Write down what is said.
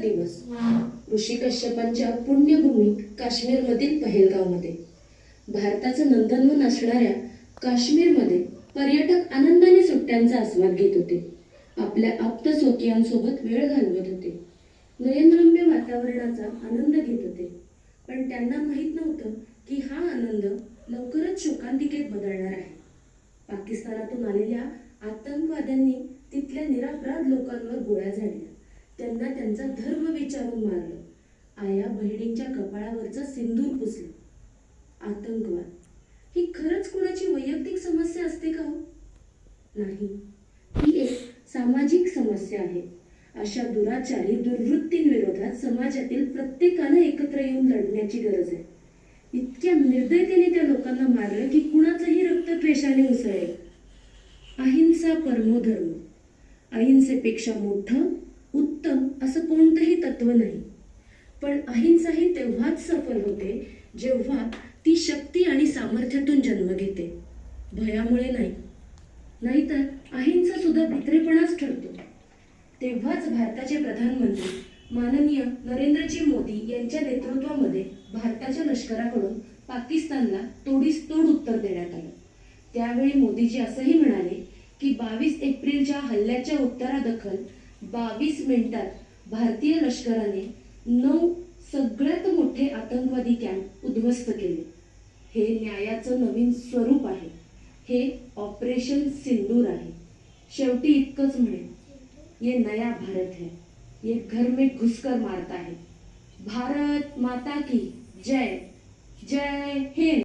दिवस. ऋषी कश्यपांच्या पुण्यभूमी काश्मीरमधील पहेलगावमध्ये. भारताचं नंदनवन असणाऱ्या काश्मीरमध्ये पर्यटक आनंदाने सुट्ट्यांचा आस्वाद घेत होते. आपल्या आप्त स्वकीयांसोबत वेळ घालवत होते. नयनरम्य वातावरणाचा आनंद घेत होते. पण त्यांना माहीत नव्हतं की हा आनंद लवकरच शोकांतिकेत बदलणार आहे. पाकिस्तानातून आलेल्या आतंकवाद्यांनी तिथल्या निरापराध लोकांवर गोळ्या झाडल्या. त्यांना त्यांचा धर्म विचारून मारलं. आया बहिणींच्या कपाळावरचा सिंदूर पुसलं. आतंकवाद. ही खरंच कोणाची वैयक्तिक समस्या असते का हो? नाही. ही एक सामाजिक समस्या आहे. अशा दुराचारी दुर्वृत्तींविरोधात समाजातील प्रत्येकानं एकत्र येऊन लढण्याची गरज आहे. इतक्या निर्दयतेने त्या लोकांना मारलं की कुणाचंही रक्त द्वेषाने उसळेल. अहिंसा परमोधर्म अहिंसेपेक्षा मोठं कोणतंही तत्व नाही. पण अहिंसा ही तेव्हाच सफल होते जेव्हा ती शक्ती आणि सामर्थ्यातून जन्म घेते. भयामुळे नाही. नाहीतर अहिंसा सुद्धा भित्रेपणाच ठरतो. तेव्हाच भारताचे प्रधानमंत्री माननीय नरेंद्रजी मोदी यांच्या नेतृत्वामध्ये भारताच्या लष्कराकडून पाकिस्तानला तोडीस तोड उत्तर देण्यात आलं. त्यावेळी मोदीजी असंही म्हणाले की बावीस एप्रिलच्या हल्ल्याच्या उत्तरादखल बावीस मिनिटात भारतीय लष्कराने नऊ सगळ्यात मोठे आतंकवादी कॅम्प उद्ध्वस्त केले. हे न्यायाचं नवीन स्वरूप आहे. हे ऑपरेशन सिंदूर आहे. शेवटी इतकंच म्हणेन ये नया भारत है. ये घर में घुसकर मारता है. भारत माता की जय जय हिंद.